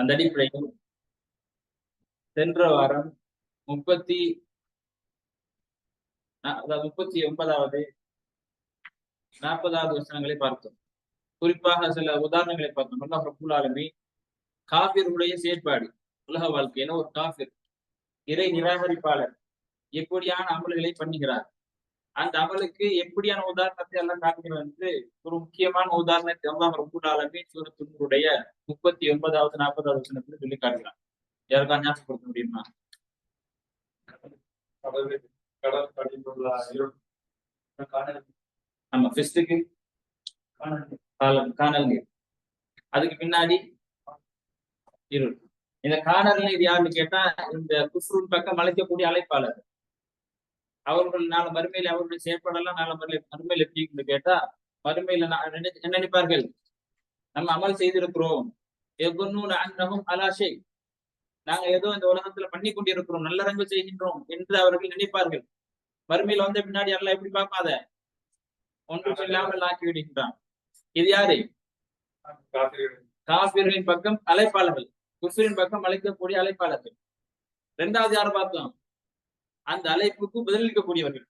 அந்த அடிப்படையில் சென்ற வாரம் முப்பத்தி அதாவது முப்பத்தி ஒன்பதாவது நாற்பதாவது வசனங்களை பார்த்தோம். குறிப்பாக சில உதாரணங்களை பார்த்தோம். அல்லாஹ் ரபுல் ஆலமி காபிர்களுடைய செயற்பாடு உலக வாழ்க்கையில ஒரு காபிர் இறை நிராகரிப்பாளர் எப்படியான அமல்களை பண்ணுகிறார்? அந்த அமலுக்கு எப்படியான உதாரணத்தை எல்லாம் காட்டுகிறது வந்து ஒரு முக்கியமான உதாரணத்தை அல்லாஹ் ரபுல் ஆலமி சூரத்துடைய முப்பத்தி ஒன்பதாவது நாற்பதாவது வசனத்தில் சொல்லி காட்டுகிறார். யாருக்கா ஞாபகப்படுத்த முடியுமா? கடலில் கடல் கடிந்துள்ள இருள் ஆமா ஃபெஸ்டுக்கு காலம் காணல் நீர். அதுக்கு பின்னாடி இருள். இந்த காணல் நீர் யாருன்னு கேட்டா இந்த குஃப்ரூன் பக்கம் அழைக்கக்கூடிய அழைப்பாளர். அவர்கள் நாளை மறுமையில அவருடைய செயற்பாடெல்லாம் நாளை மறுமையில மறுமையில எப்படி கேட்டா மறுமையில என்ன நினைப்பார்கள்? நம்ம அமல் செய்திருக்கிறோம். எகுன்னூன் அன்னஹும் அலா ஷை. நாங்க ஏதோ இந்த உலகத்துல பண்ணி கொண்டிருக்கிறோம் நல்லறங்கள் செய்கின்றோம் என்று அவர்கள் நினைப்பார்கள். மறுமையில வந்த பின்னாடி எல்லாம் எப்படி பார்க்காத ஒன்றும் இல்லாமல் ஆக்கி விடுகின்றான். இது யாரு? காத்திரிகள் காபிரின் பக்கம் அழைப்பாளர்கள். குஃபிரின் பக்கம் அழைக்கக்கூடிய அழைப்பாளர்கள். ரெண்டாவது யாரை பார்த்தோம் அந்த அழைப்புக்கு பதிலளிக்கக்கூடியவர்கள்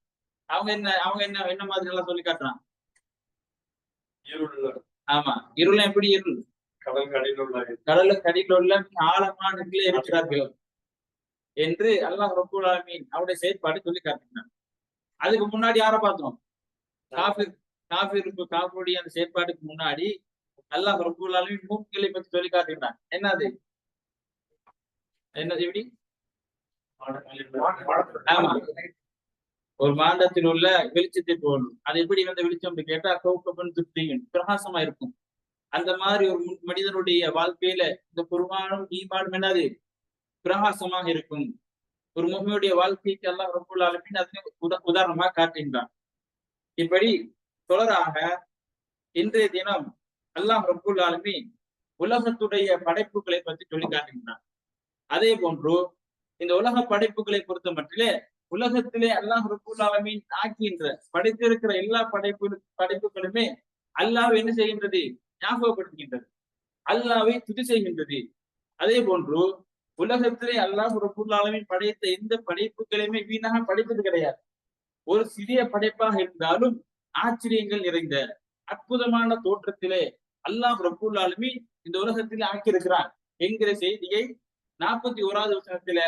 அவங்க என்ன அவங்க என்ன என்ன மாதிரி எல்லாம் சொல்லி காட்டுறான் இருள். ஆமா. இருளம் எப்படி இருள்? கடல் கடிந்துள்ள கடலுக்கு அடியில் உள்ள ஆழமான நிலையில இருக்கிறார்கள். என்று அல்லாஹ் ஆலமீன் அவருடைய செயற்பாடு சொல்லி காட்டுகிறான் அதுக்கு முன்னாடி யாரை பார்த்தோம்? காபிர் காபிருக்கு காபிருடைய அந்த செயற்பாடுக்கு முன்னாடி அல்லாஹ் ரப்பூல் ஆலமீன் மூக்குகளை பத்தி சொல்லி காட்டுகிறான் என்னது? என்னது எப்படி? ஆமா. ஒரு மாண்டத்தில் உள்ள வெளிச்சத்தை போடணும். அது எப்படி வந்த வெளிச்சம் அப்படி கேட்டா கௌகபன் திருப்தியும் பிரகாசமா இருக்கும். அந்த மாதிரி ஒரு மனிதனுடைய வாழ்க்கையில இந்த குருவானும் ஈமானும் என்னது? பிரகாசமாக இருக்கும். ஒரு முகமையுடைய வாழ்க்கைக்கு எல்லாம் ரொம்ப ஆலமின் அதனை உத- உதாரணமா காட்டுகின்றான். இப்படி தொடராக இன்றைய தினம் அல்லாஹ் ரப்புல் ஆலமீன் உலகத்துடைய படைப்புகளை பற்றி சொல்லி காட்டுகின்றான். அதே போன்று இந்த உலக படைப்புகளை பொறுத்த மட்டிலே உலகத்திலே அல்லாஹ் ரப்புல் ஆக்கின்ற படைத்திருக்கிற எல்லா படைப்பு படைப்புகளுமே அல்லாஹ் என்ன செய்கின்றது? ஞாபகப்படுத்துகின்றது. அல்லாவை துதி செய்கின்றது. அதே போன்று உலகத்திலே அல்லாஹ் ரப்புல் படைத்த எந்த படைப்புகளையுமே வீணாக படைத்தது கிடையாது. ஒரு சிறிய படைப்பாக இருந்தாலும் ஆச்சரியங்கள் நிறைந்த அற்புதமான தோற்றத்திலே அல்லாஹ் ரப்புல் இந்த உலகத்திலே ஆக்கியிருக்கிறான் என்கிற செய்தியை நாற்பத்தி ஓராவது வசனத்தில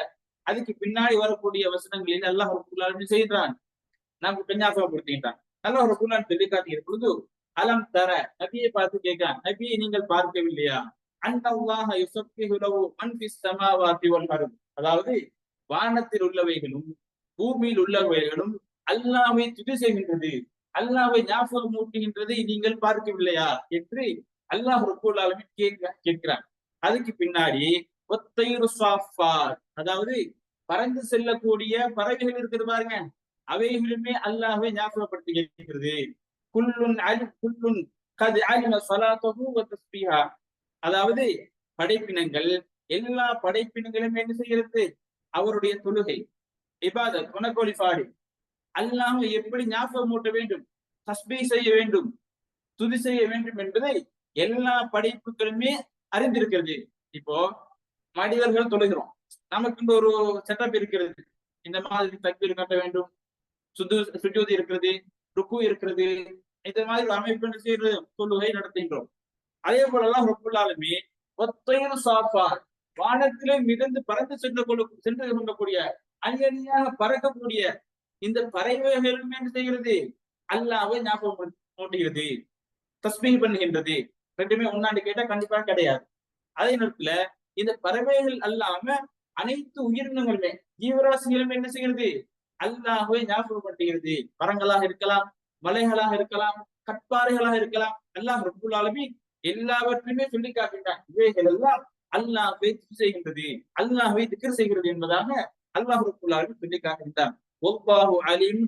அதுக்கு பின்னாடி வரக்கூடிய வசனங்களில் அல்லாஹ் ரப்புல் செய்கிறான். நமக்கு பெண்ணாசப்படுத்திட்டான் அல்லாஹ் ரப்புல் ஆலமீன் சொல்லி காட்டுகிற பொழுது அலம் தர நபியை பார்த்து கேட்கிறான். நபியை நீங்கள் பார்க்கவில்லையா? அதாவது வானத்தில் உள்ளவைகளும் பூமியில் உள்ளவைகளும் அல்லாவை துதி செய்கின்றது. அல்லாவை ஞாபகம் ஊட்டுகின்றதை நீங்கள் பார்க்கவில்லையா? என்று அல்லாஹ் ரப்பூல் கேட்க கேட்கிறான். அதுக்கு பின்னாடி ஒத்தையுரு சாஃபாத் அதாவது பறந்து செல்லக்கூடிய பறவைகள் இருக்குது பாருங்க. அவைகளுமே அல்லாஹ்வை ஞாபகப்படுத்துகின்றது குல்லுன் அலி குல்லுன் கது அலிம அதாவது படைப்பினங்கள் எல்லா படைப்பினங்களும் என்ன செய்கிறது? அவருடைய தொழுகை இபாத குணக்கோழி பாடி. அல்லாஹ் எப்படி ஞாபகம் ஊட்ட வேண்டும்? தஸ்பி செய்ய வேண்டும். துதி செய்ய வேண்டும் என்பதை எல்லா படைப்புகளுமே அறிந்திருக்கிறது. இப்போ மனிதர்கள் தொழுகிறோம். நமக்கு இந்த ஒரு செட்டப் இருக்கிறது. இந்த மாதிரி தக்பீர் கட்ட வேண்டும். சுது சுஜூதி இருக்கிறது ருக்கு இருக்கிறது. இந்த மாதிரி ஒரு அமைப்பு செய்யறது தொழுகை நடத்துகின்றோம். அதே போலலாம் ரப்புல்லாலுமே ஒத்தையும் சாப்பா வானத்திலே மிதந்து பறந்து சென்று கொள்ள சென்று கொள்ளக்கூடிய அணியணியாக பறக்கக்கூடிய இந்த பறவைகளுமே என்ன செய்கிறது? அல்லாவை ஞாபகம் மூட்டுகிறது. தஸ்மீ பண்ணுகின்றது. ரெண்டுமே ஒன்னாண்டு கேட்டா கண்டிப்பா கிடையாது. அதே நேரத்துல இந்த பறவைகள் அல்லாம அனைத்து உயிரினங்களுமே ஜீவராசிகளும் என்ன செய்கிறது? அல்லாஹுவை ஞாபகப்படுத்துகிறது. மரங்களாக இருக்கலாம் மலைகளாக இருக்கலாம் கட்பாறைகளாக இருக்கலாம். அல்லாஹ் ரப்புல் எல்லாவற்றையுமே சொல்லி காட்டுகிறான் இவைகள் எல்லாம் அல்லாஹ்வை செய்கின்றது. அல்லாஹ்வை திக்ர் செய்கிறது என்பதாக அல்லாஹ் ரப்புல் ஆலமீன் சொல்லி காட்டுகின்றான் ஒவ்வாஹு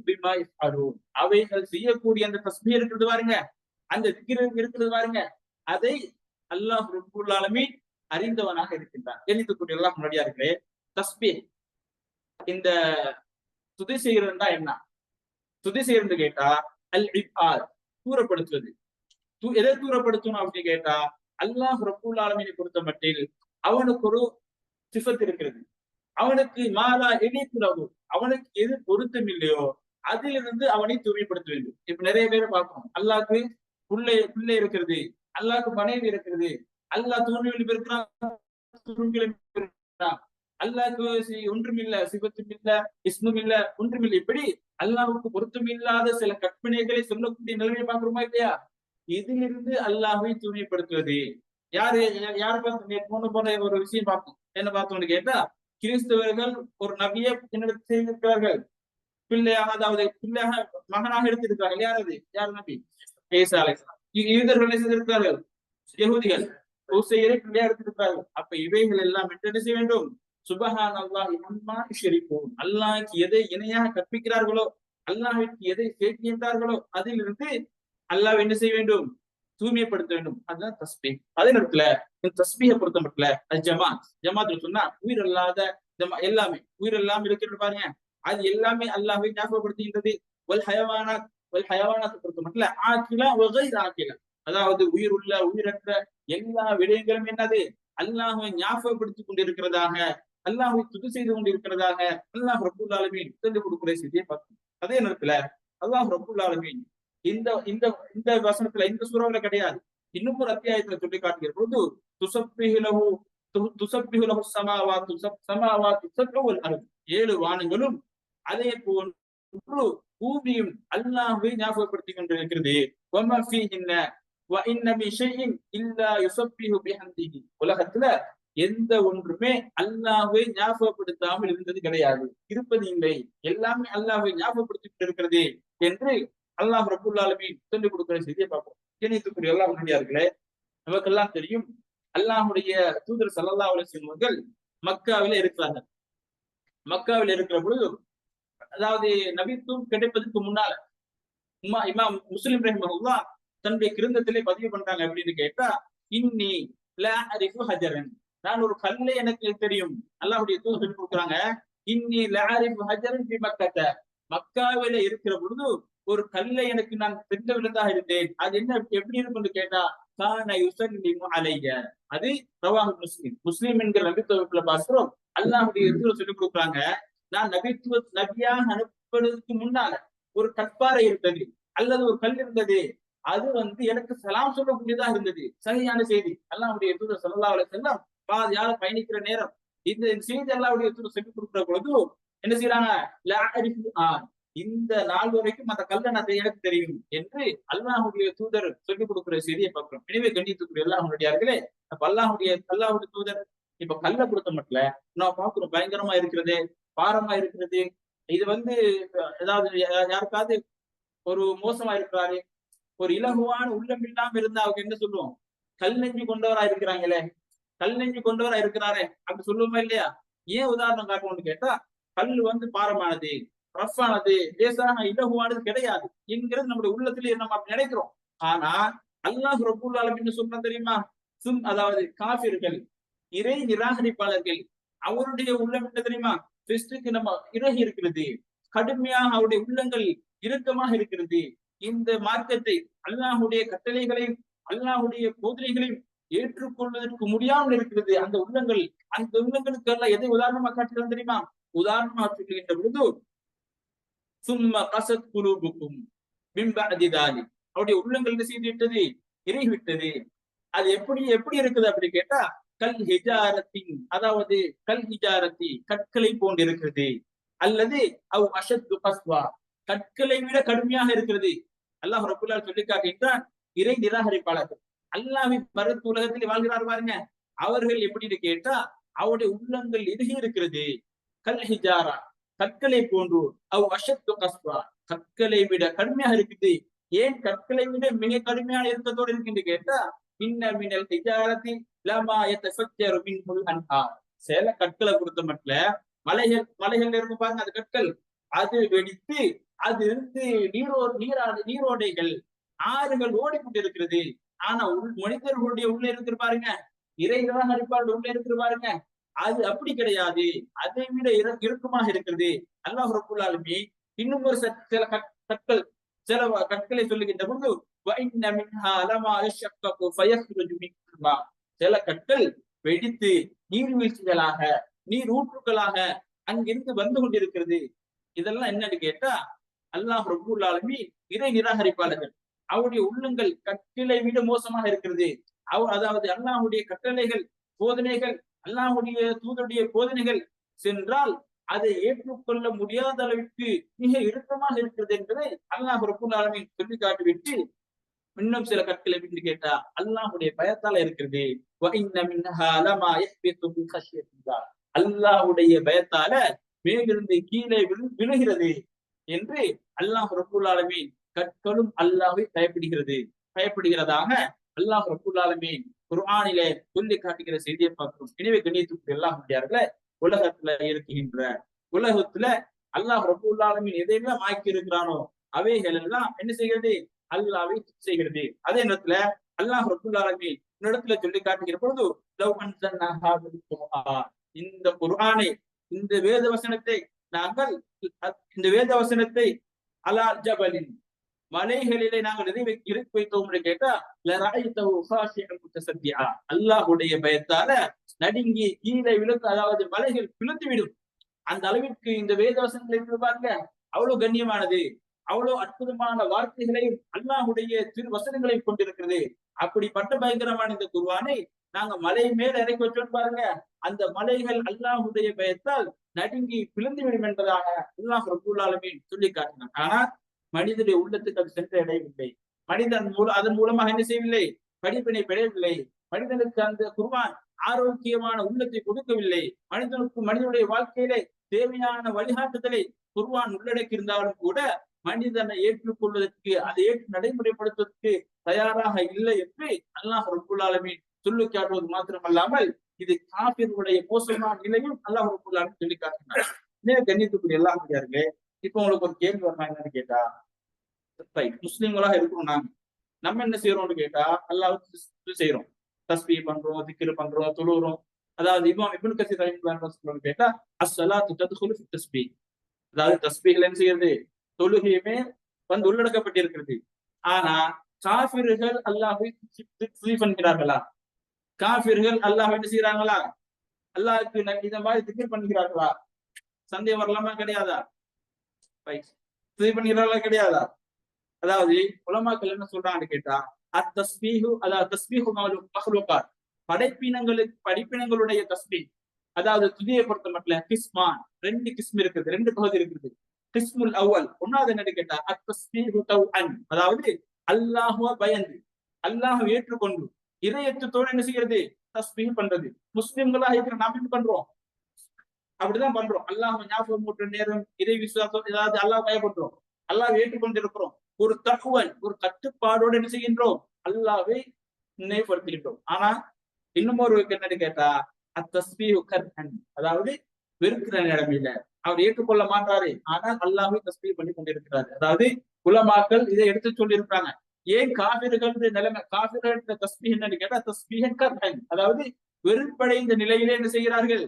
பிமா அவைகள் செய்யக்கூடிய அந்த தஸ்பீஹ் இருக்கிறது பாருங்க. அந்த திக்ர் இருக்கிறது பாருங்க. அதை அல்லாஹ் ரப்புல் அறிந்தவனாக இருக்கின்றான். தெளிந்த கூட்டியெல்லாம் முன்னாடியா முன்னாடியார்களே தஸ்பி. இந்த துதி செய்கிறதுனா என்ன? துதி செய்யறது கேட்டா அல் இபாத் தூரப்படுத்துவது. தூ- எதை தூரப்படுத்தணும் அப்படின்னு கேட்டா அல்லாஹ் ரப்புல் ஆலமீனை பொறுத்த மட்டில் அவனுக்கு ஒரு சிஃபத் இருக்கிறது. அவனுக்கு மாலா இணைப்புறவு அவனுக்கு எது பொருத்தம் இல்லையோ அதிலிருந்து அவனை தூய்மைப்படுத்த வேண்டும். இப்ப நிறைய பேரை பார்க்கணும் அல்லாக்கு பிள்ளை பிள்ளை இருக்கிறது. அல்லாக்கு மனைவி இருக்கிறது. அல்லாஹ் தூய்மையில் இருக்கிறான் அல்லாஹ் அல்லாஹ்க்கு ஒன்றுமில்ல சிவத்தும் இல்ல இஸ்மும் இல்ல ஒன்றுமில்லை. இப்படி அல்லாஹுக்கு பொருத்தம் இல்லாத சில கற்பனைகளை சொல்லக்கூடிய நிலைமையை பாக்குறோமா இல்லையா? இதிலிருந்து அல்லாஹை தூய்மைப்படுத்துவது. யாரு யார் யாரு பார்த்து போன போன ஒரு விஷயம் பார்ப்போம். என்ன பார்த்தோம்னு கேட்டா கிறிஸ்தவர்கள் ஒரு நபியை என்னிடத்தில் செய்திருக்கிறார்கள் பிள்ளையாக அதாவது பிள்ளையாக மகனாக எடுத்திருக்கிறார்கள். யார் அது? யார் நபி? ஏசா அலைசா இ- செய்திருக்கிறார்கள் ஓசையரை அப்ப இவைகள் எல்லாம் என்ன செய்ய வேண்டும்? சுபஹான் அல்லாஹ் அம்மா ஷெரிப்போம் அல்லாஹ்க்கு எதை இணையாக கற்பிக்கிறார்களோ அல்லாஹிற்கு எதை சேர்க்கின்றார்களோ அதிலிருந்து அல்லாஹ் என்ன செய்ய வேண்டும்? தூய்மைப்படுத்த வேண்டும். அதுதான் தஸ்பி. அதே நேரத்துல இந்த தஸ்பியை பொறுத்த மட்டும் அது ஜமாத். ஜமாத்ல சொன்னா உயிர் அல்லாத ஜமா- எல்லாமே உயிர் எல்லாம் இருக்கிறது பாருங்க. அது எல்லாமே அல்லாஹை ஞாபகப்படுத்துகின்றது. ஒல் ஹயவானா ஒல் ஹயவானாத்தை பொறுத்த மட்டும் ஆக்கிலா ஒகை ஆக்கிலா அதாவது உயிர் உள்ள உயிரற்ற எல்லா விடயங்களும் என்னது? அல்லாஹுவை ஞாபகப்படுத்திக் கொண்டிருக்கிறதாக அல்லாஹுவை துதி செய்து கொண்டிருக்கிறதாக அல்லாஹ் ரபுல் ஆலமீன் சொல்லிக் கொடுக்கிற செய்தியை பார்க்கணும். அதே நேரத்துல அல்லாஹ் ரப்புல் ஆலமீன் இந்த இந்த இந்த வசனத்துல இந்த சூறாவில கிடையாது. இன்னும் ஒரு அத்தியாயத்துல சொல்லி காட்டுகிற பொழுது துசப்பிஹுலஹு து- சமாவா துசப் சமாவா சமாவாத்து சப்உல் ஏழு வானங்களும் அதே போன்று பூமியும் அல்லாஹுவை ஞாபகப்படுத்திக் கொண்டிருக்கிறது. உலகத்துல எந்த ஒன்றுமே அல்லாஹை ஞாபகப்படுத்தாமல் இருந்தது கிடையாது. இருப்பது இல்லை. எல்லாமே அல்லாஹை ஞாபகப்படுத்தி இருக்கிறது என்று அல்லாஹ் ரபுல்லாலுமே சொல்லிக் கொடுக்கிற செய்தியை பார்ப்போம். இணைத்துக்குரிய எல்லாம் முன்னாடியார்களே நமக்கெல்லாம் தெரியும் அல்லாஹுடைய தூதர் சல்லல்லாஹு அவர்கள் மக்காவில இருக்கிறார்கள். மக்காவில் இருக்கிற பொழுது அதாவது நபித்துவம் கிடைப்பதற்கு முன்னால உமா இமாம் முஸ்லிம் ரஹ்மஹுல்லா தன்னுடைய கிருந்தத்திலே பதிவு பண்றாங்க அப்படின்னு கேட்டா இன்னி ஹஜரன். நான் ஒரு கல்லை எனக்கு தெரியும். அல்லாஹுடைய தூ சொல்லி கொடுக்குறாங்க இன்னி லா ஹஜரன் ஃபி மக்கத்த. மக்காவில இருக்கிற பொழுது ஒரு கல்லை எனக்கு நான் தெரிந்த விழுந்தாக இருந்தேன். அது என்ன எப்படி இருக்கும்னு கேட்டா கான யுசல்லிமு அலைய. அது ரவாஹு முஸ்லிம். முஸ்லிம் என்கிற நபித்துவத்துல பார்க்கிறோம் அல்லாஹுடைய தூதர் சொல்லிக் கொடுக்குறாங்க நான் நபித்துவ நபியாக அனுப்புவதற்கு முன்னால ஒரு கற்பாறை இருந்தது அல்லது ஒரு கல் இருந்தது அது வந்து எனக்கு சலாம் சொல்லக்கூடியதா இருந்தது. சரியான செய்தி. அல்லாவுடைய தூதர் ஸல்லல்லாஹு அலைஹி வஸல்லம் பாதியால பயணிக்கிற நேரம். இந்த செய்தி அல்லாவுடைய தூதர் சொல்லி கொடுக்கிற பொழுது என்ன செய்யறாங்க இந்த நாள் வரைக்கும் அந்த கல்லை நான் எனக்கு தெரியும் என்று அல்லாஹுடைய தூதர் சொல்லிக் கொடுக்கிற செய்தியை பார்க்கிறோம். எனவே கண்டித்துக்குரிய அல்லாஹுடையார்களே அல்லாஹுடைய அல்லாஹுடைய தூதர் இப்ப கல்லை கொடுத்த மட்டும் நான் பாக்குறோம் பயங்கரமா இருக்கிறது பாரமா இருக்கிறது. இது வந்து ஏதாவது யாருக்காவது ஒரு மோசமா இருக்கிறாரு ஒரு இலகுவான உள்ளம் இல்லாம இருந்தா அவங்க என்ன சொல்லுவோம்? கல் நெஞ்சு கொண்டவரா இருக்கிறாங்களே. கல் நெஞ்சு கொண்டவரா இருக்கிறாரே. அப்படி சொல்லுவோமா இல்லையா? ஏன் உதாரணம் காட்டணும்னு கேட்டா கல் வந்து பாரமானது ரஃப்பானது லேசான இலகுவானது கிடையாது என்கிறது நம்முடைய உள்ளத்திலேயே நம்ம அப்படி நினைக்கிறோம். ஆனா அல்லாஹ் ரபுல் ஆலமின்னு சொன்னா தெரியுமா? சும் அதாவது காபிர்கள் இறை நிராகரிப்பாளர்கள் அவருடைய உள்ளம் என்ன தெரியுமா? கிறிஸ்துக்கு நம்ம இறகி இருக்கிறது. கடுமையாக அவருடைய உள்ளங்கள் இறுக்கமாக இருக்கிறது. இந்த மார்க்கத்தை அல்லாஹுடைய கட்டளைகளையும் அல்லாஹுடைய போதனைகளையும் ஏற்றுக்கொள்வதற்கு முடியாமல் இருக்கிறது. அந்த உள்ளங்கள் அந்த உள்ளங்களுக்கு எல்லாம் எதை உதாரணமா காட்டுகிறோம் தெரியுமா? உதாரணமா சொல்லுகின்ற பொழுது சும்மா கசத் குலூபுக்கும் பிம்பதிதாலி அவருடைய உள்ளங்கள் என்ன செய்து விட்டது இறை விட்டது அது எப்படி எப்படி இருக்குது அப்படி கேட்டா கல் ஹிஜாரத்தின் அதாவது கல் ஹிஜாரத்தி கற்களை போன்று இருக்கிறது அல்லது அவ் அஷத்து கஸ்வா கற்களை விட கடுமையாக இருக்கிறது. அல்லாஹ் ரபுல்லால் சொல்லி காட்டுகின்றான் இறை நிராகரிப்பாளர்கள். அல்லாஹ்வை மறுத்து உலகத்தில் வாழ்கிறார் பாருங்க. அவர்கள் எப்படின்னு கேட்டா அவருடைய உள்ளங்கள் இறுகி இருக்கிறது. கல் ஹிஜாரா கற்களை போன்று அவ் அஷத்து கஸ்வா கற்களை விட கடுமையாக இருக்குது. ஏன் கற்களை விட மிக கடுமையான இருக்கத்தோடு இருக்குன்னு கேட்டா இன்ன மினல் ஹிஜாரத்தில் சில கற்களை பொறுத்த மட்டும் மலைகள் மலைகள்ல இருக்கும் பாருங்க அது கற்கள். அது வெடித்து அது இருந்து நீரோ நீரா நீரோடைகள் ஆறுகள் ஓடிக்கொண்டிருக்கிறது. ஆனா உள் மனிதர்களுடைய உள்ள இருக்கிற பாருங்க. இறைவனாக இருப்பார்கள் உள்ள இருக்கிற பாருங்க. அது அப்படி கிடையாது. அதை விட இற இறுக்கமாக இருக்கிறது. அல்லாஹ் ரபுல்லாலுமே இன்னும் ஒரு சில கற்கள் சில கற்களை சொல்லுகின்ற பொழுது சில கற்கள் வெடித்து நீர்வீழ்ச்சிகளாக நீர் ஊற்றுக்களாக அங்கிருந்து வந்து கொண்டிருக்கிறது. இதெல்லாம் என்னன்னு கேட்டா அல்லாஹ் ரபுல் ஆலமி நிராகரிப்பாளர்கள் அவருடைய உள்ளங்கள் கட்டிலை விட மோசமாக இருக்கிறது. அவர் அதாவது அல்லாஹுடைய கட்டளைகள் போதனைகள் அல்லாஹுடைய தூதருடைய போதனைகள் சென்றால் அதை ஏற்றுக்கொள்ள முடியாத அளவிற்கு மிக இறுக்கமாக இருக்கிறது என்பதை அல்லாஹ் ரபுல் ஆலமின் சொல்லி காட்டிவிட்டு இன்னும் சில கற்களை விட்டு கேட்டா அல்லாஹுடைய பயத்தால இருக்கிறது. அல்லாஹுடைய பயத்தால மேலிருந்து கீழே விழுகிறது. என்று அல்லாஹ் ரபுல் ஆலமீன் கற்களும் அல்லாஹை பயப்படுகிறது. பயப்படுகிறதாக அல்லாஹ் ரபுல் ஆலமீன் குர்ஆனிலே சொல்லி காட்டுகிற செய்தியை பார்க்கிறோம். எனவே கண்ணியத்துக்கு எல்லாம் முடியார்களே உலகத்துல இருக்குகின்ற உலகத்துல அல்லாஹ் ரபுல் ஆலமீன் எதையெல்லாம் ஆக்கி இருக்கிறானோ அவைகள் எல்லாம் என்ன செய்கிறது? அல்லாவை செய்கிறது. அதே நேரத்துல அல்லாஹ் ரபுல் ஆலமீன் இடத்துல சொல்லி காட்டுகிற பொழுது லவ் இந்த குர்ஆனை இந்த வேத வசனத்தை நாங்கள் இந்த வேத வசனத்தை அலா ஜபலின் மலைகளிலே நாங்கள் எதை இறக்கி வைத்தோம் என்று கேட்டா அல்லாஹுடைய பயத்தால நடுங்கி கீழே விழுந்து அதாவது மலைகள் பிளந்து விடும் அந்த அளவிற்கு இந்த வேத வசனங்களை பாருங்க அவ்வளவு கண்ணியமானது. அவ்வளவு அற்புதமான வார்த்தைகளையும் அல்லாஹுடைய திரு வசனங்களையும் கொண்டிருக்கிறது. அப்படிப்பட்ட பயங்கரமான இந்த குருவானை நாங்க மலை மேல இறக்கி வச்சோம் பாருங்க அந்த மலைகள் அல்லாஹுடைய பயத்தால் நடுங்கி பிளந்து விடும் என்பதாக அல்லாஹ் ரபுல்லாலுமே சொல்லி காட்டினார் ஆனா மனிதனுடைய உள்ளத்துக்கு அது சென்ற இடையவில்லை மனிதன் மூலம் அதன் மூலமாக என்ன செய்யவில்லை? படிப்பினை பெறவில்லை. மனிதனுக்கு அந்த குர்பான் ஆரோக்கியமான உள்ளத்தை கொடுக்கவில்லை. மனிதனுக்கு மனிதனுடைய வாழ்க்கையிலே தேவையான வழிகாட்டுதலை குர்வான் உள்ளடக்கி இருந்தாலும் கூட மனிதனை ஏற்றுக்கொள்வதற்கு அதை ஏற்று நடைமுறைப்படுத்துவதற்கு தயாராக இல்லை என்று அல்லாஹ் ரபுல்லாலுமே சொல்லி காட்டுவது மாத்திரமல்லாமல் இது காபிர்களுடைய மோசமான நிலையும் அல்லாஹ் ரபுல்லாலும் சொல்லி காட்டினார். இன்னும் கண்ணியத்துக்குரிய எல்லாம் முடியாருங்களே இப்ப உங்களுக்கு ஒரு கேள்வி வரலாம் என்னன்னு கேட்டா முஸ்லீம்களா இருக்கிறோம் நாங்க. நம்ம என்ன செய்யறோம்னு கேட்டா அல்லாஹ் செய்யறோம் தஸ்பி பண்றோம் திக்கிரு பண்றோம் தொழுறோம் அதாவது இமாம் இப்னு கசீர் ரஹிமத்துல்லாஹி கேட்டா அஸ்ஸலாத்து தத்குலு ஃபி அதாவது தஸ்பீஹ்ல என்ன செய்யறது? தொழுகையுமே வந்து உள்ளடக்கப்பட்டிருக்கிறது. ஆனா காபிர்கள் அல்லாஹை பண்ணுகிறார்களா? காபிர்கள் அல்லாஹ் என்ன செய்யறாங்களா அல்லாஹுக்கு இந்த மாதிரி திக்கர் பண்ணுகிறார்களா? சந்தேகம் வரலாமா? கிடையாதா? துதி பண்ணுகிறார்களா? கிடையாதா? அதாவது உலமாக்கள் என்ன சொல்றாங்கன்னு கேட்டா அத்தஸ்பீஹு அதாவது தஸ்பீஹு மஹ்லூகாத். படைப்பினங்களுக்கு படிப்பினங்களுடைய தஸ்பீ அதாவது துதியை பொறுத்த மட்டும் கிஸ்மான். ரெண்டு கிஸ்ம் இருக்குது ரெண்டு பகுதி இருக்குது. கிஸ்முல் அவ்வல். ஒன்னாவது என்ன கேட்டா அத்தஸ்பீஹு அன் அதாவது அல்லாஹுவ பயந்து. அல்லாஹ் ஏற்றுக்கொண்டு. இதயத்தோடு என்ன செய்யறது? தஸ்பீஹ் பண்றது. முஸ்லிம்களா இருக்கிற நாம் என்ன பண்றோம்? அப்படிதான் பண்றோம். அல்லாஹ் ஞாபகம் போட்ட நேரம் இறை விசுவாசம் ஏதாவது அல்லாஹ் பயப்படுறோம். அல்லாஹ் ஏற்றுக்கொண்டிருக்கிறோம். ஒரு தகவல் ஒரு கட்டுப்பாடோடு என்ன செய்கின்றோம்? அல்லாவை நினைவுபடுத்துகின்றோம். ஆனா இன்னும் ஒரு என்னன்னு கேட்டா அத்தஸ்பீஹு கர்ஹன். அதாவது வெறுக்கிற நிலைமையில அவர் ஏற்றுக்கொள்ள மாட்டாரு. ஆனால் அல்லாஹை தஸ்பீ பண்ணி கொண்டிருக்கிறாரு அதாவது குலமாக்கள் இதை எடுத்து சொல்லியிருக்கிறாங்க. ஏன் காவிர்கள் நிலைமை காவிர்கள் தஸ்பீ என்னன்னு கேட்டா தஸ்பீஹன் கர்ஹன் அதாவது வெறுப்படைந்த நிலையிலே என்ன செய்கிறார்கள்?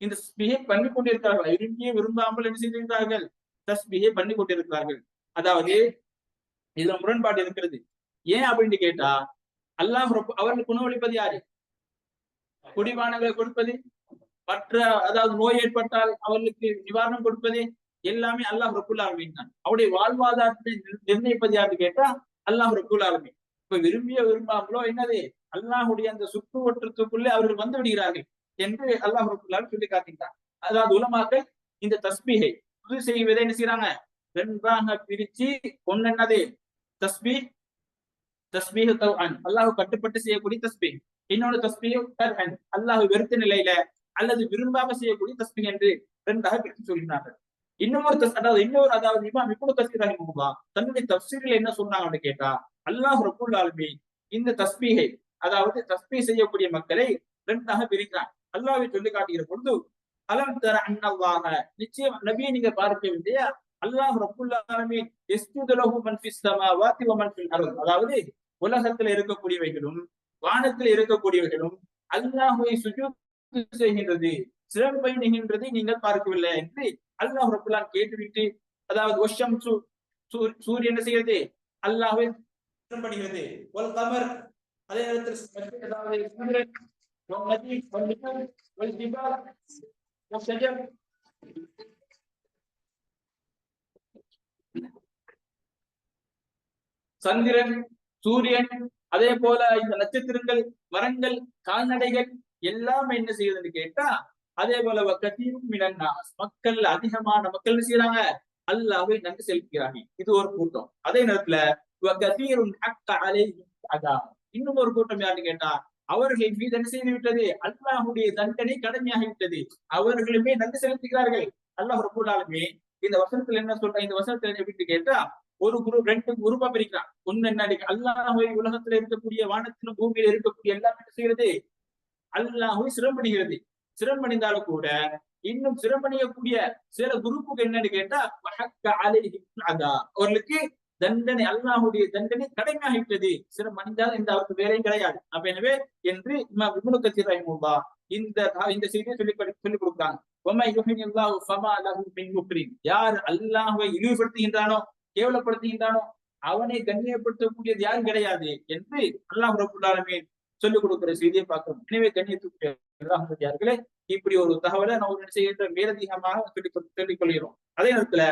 இந்த தஸ்பீஹை பண்ணி கொண்டிருக்கிறார்கள். விரும்பியே விரும்பாமல் என்ன செய்திருக்கிறார்கள் தஸ்பீஹை பண்ணி கொண்டிருக்கிறார்கள். அதாவது இதுல முரண்பாடு இருக்கிறது. ஏன் அப்படின்னு கேட்டா அல்லாஹ் அவர்களுக்கு உணவளிப்பது யாரு? குடிபானங்களை கொடுப்பது மற்ற அதாவது நோய் ஏற்பட்டால் அவர்களுக்கு நிவாரணம் கொடுப்பது எல்லாமே அல்லாஹ் ரொப்புல்லா அப்படின்னா தான். அவருடைய வாழ்வாதாரத்தை நிர்ணயிப்பது யாருன்னு கேட்டா அல்லாஹ் ரபுல் ஆலமி இப்ப விரும்பிய விரும்பாமலோ என்னது? அல்லாஹுடைய அந்த சுற்று வட்டத்துக்குள்ளே அவர்கள் வந்து விடுகிறார்கள் என்று அல்லாஹ் ரபுல்லாலும் சொல்லி காட்டுகிறான் அதாவது உலமாக்கள் இந்த தஸ்பீகை புது செய்வதை என்ன செய்யறாங்க ரெண்டாக பிரிச்சு ஒன்னு என்னது? தஸ்பீ தஸ்பீஹ் தௌஅன் அல்லாஹ் கட்டுப்பட்டு செய்யக்கூடிய தஸ்பீஹ் இன்னொரு தஸ்பீஹ் தர்ஹன். அல்லாஹ் வெறுத்த நிலையில அல்லது விரும்பாம செய்யக்கூடிய தஸ்பீ என்று ரெண்டாக பிரித்து சொல்கிறார்கள் இன்னொரு தஸ் அதாவது இன்னொரு அதாவது இமாம் இப்னு கசீர் ரஹிமஹுல்லாஹ் தன்னுடைய தஃசீரில் என்ன சொன்னாங்கன்னு கேட்டா அல்லாஹ் ரபுல் ஆலமி இந்த தஸ்பீஹை அதாவது தஸ்பீஹ் செய்யக்கூடிய மக்களை ரெண்டாக பிரிக்கிறான். அல்லாவை சொல்லி காட்டுகிற பொழுது அலம் தர அன்னல்லாஹ நிச்சயம் நபியை நீங்க பார்க்க இல்லையா? அல்லாஹ் ரப்புல் ஆலமீன் யஸ்ஜுது லஹு மன் ஃபிஸ் ஸமாவாதி வ மன் ஃபில் அர்த். அதாவது உலகத்துல இருக்கக்கூடியவைகளும் வானத்தில் இருக்கக்கூடியவைகளும் அல்லாஹுவை சுஜூத் செய்கின்றது. சிறப்பைணுகின்றதை நீங்கள் பார்க்கவில்லை என்று அல்லாஹ் ரப்புல்லான் கேட்டுவிட்டு அதாவது ஒஷம் சூரியன் என்ன செய்கிறது அல்லாஹ்வை படுகிறது ஒல் கமர் அதே நேரத்தில் அதாவது சந்திரன் والنبي والنجوم والجبال والشجر சந்திரன் சூரியன் அதே போல இந்த நட்சத்திரங்கள் மரங்கள் கால்நடைகள் எல்லாம் என்ன செய்யுதுன்னு கேட்டா அதே போல மக்கள் அதிகமான மக்கள் என்ன செய்யறாங்க? அல்லாவை நன்றி செலுத்துகிறார்கள் இது ஒரு கூட்டம். அதே நேரத்துல இன்னும் ஒரு கூட்டம் யாருன்னு கேட்டா அவர்கள் மீது என்ன செய்து விட்டது அல்லாஹுடைய தண்டனை கடமையாகி விட்டது அவர்களுமே நன்றி செலுத்துகிறார்கள். அல்லாஹ் ரபுல்லாலுமே இந்த வசனத்துல என்ன சொல்ற? இந்த வசனத்துல என்ன விட்டு கேட்டா ஒரு குரு ரெண்டு குரூப்பா பிரிக்கிறான். ஒண்ணு என்ன அல்லாஹுவை உலகத்துல இருக்கக்கூடிய வானத்திலும் பூமியில இருக்கக்கூடிய எல்லாமே செய்யறது அல்லாஹுவை சிரமணிகிறது சிரமணிந்தாலும் கூட இன்னும் சிரமணியக்கூடிய சில குரூப்புக்கு என்னன்னு கேட்டா அவர்களுக்கு தண்டனை அல்லாஹுடைய தண்டனை கடமையாகிவிட்டது சிரம் அணிந்தால் இந்த அவருக்கு வேலையும் கிடையாது. அப்ப எனவே என்று விமுனு கத்தீர் ரஹிமுல்லா இந்த இந்த செய்தியை சொல்லி சொல்லிக் கொடுக்குறாங்க. யார் அல்லாஹுவை இழிவுபடுத்துகின்றானோ கேவலப்படுத்துகின்றானோ அவனை கண்ணியப்படுத்தக்கூடியது யாரும் கிடையாது என்று அல்லாஹ் ரபுல்லாலுமே சொல்லிக் கொடுக்கிற செய்தியை பார்க்கிறோம். எனவே கண்ணியத்துக்குரிய இப்படி ஒரு தகவலை நம்ம என்ன செய்கின்ற மேலதிகமாக சொல்லிக் சொல்லிக் அதே நேரத்துல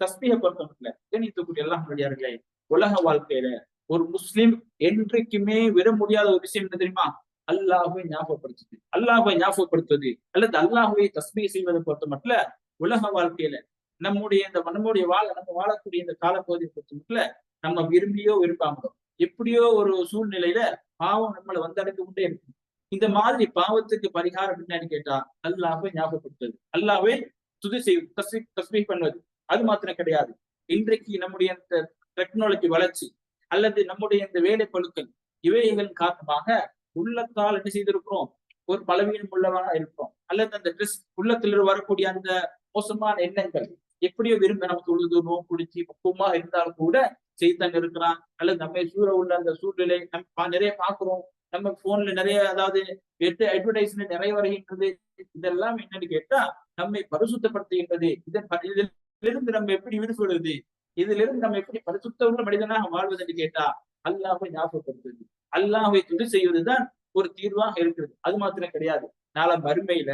தஸ்மிய பொறுத்தவரை கணித்துக்குரிய எல்லாம் முடியார்களே உலக வாழ்க்கையில ஒரு முஸ்லிம் என்றைக்குமே விட முடியாத ஒரு விஷயம் என்ன தெரியுமா? அல்லாஹுவை ஞாபகப்படுத்துது. அல்லாஹுவை ஞாபகப்படுத்துவது அல்லது அல்லாஹுவை தஸ்மியை செய்வதை பொறுத்த மட்டும் உலக வாழ்க்கையில நம்முடைய இந்த நம்முடைய வாழ நம்ம வாழக்கூடிய இந்த காலப்பகுதியை பொறுத்த மட்டும் நம்ம விரும்பியோ விரும்பாமலோ எப்படியோ ஒரு சூழ்நிலையில பாவம் நம்மளை வந்தடைந்து கொண்டே இருக்கும். இந்த மாதிரி பாவத்துக்கு பரிகாரம் என்னன்னு கேட்டா அல்லாஹை ஞாபகப்படுத்துவது. அல்லாவே துதி செய்வது தஸ்மி தஸ்மி பண்ணுவது. அது மாத்திரம் கிடையாது. இன்றைக்கு நம்முடைய இந்த டெக்னாலஜி வளர்ச்சி அல்லது நம்முடைய இந்த வேலை பழுக்கள் இவைகள் காரணமாக உள்ளத்தால் என்ன செய்திருக்கிறோம்? ஒரு பலவீனம் உள்ளவனா இருக்கிறோம். அல்லது அந்த ட்ரெஸ் உள்ளத்தில் வரக்கூடிய அந்த மோசமான எண்ணங்கள் எப்படியோ விரும்ப நமக்கு உழுது நோ குடிச்சு பக்குவமா இருந்தாலும் கூட செய்தான் இருக்கிறான் அல்லது நம்ம சூழ உள்ள அந்த சூழ்நிலை நம்ம நிறைய பாக்குறோம் நம்ம போன்ல நிறைய அதாவது அட்வர்டைஸ்மெண்ட் நிறைய வருகின்றது இதெல்லாம் என்னன்னு கேட்டா நம்மை பரிசுத்தப்படுத்துகின்றது. இதன் இதிலிருந்து நம்ம எப்படி விடுபடுவது இதுல இருந்து நம்ம எப்படி பரிசுத்த மனிதனாக வாழ்வது என்று கேட்டா அல்லாஹை ஞாபகப்படுத்துவது. அல்லாஹை துண்டு செய்வதுதான் ஒரு தீர்வாக இருக்கிறது. அது மாத்திரம் கிடையாது. நாளை மறுமையில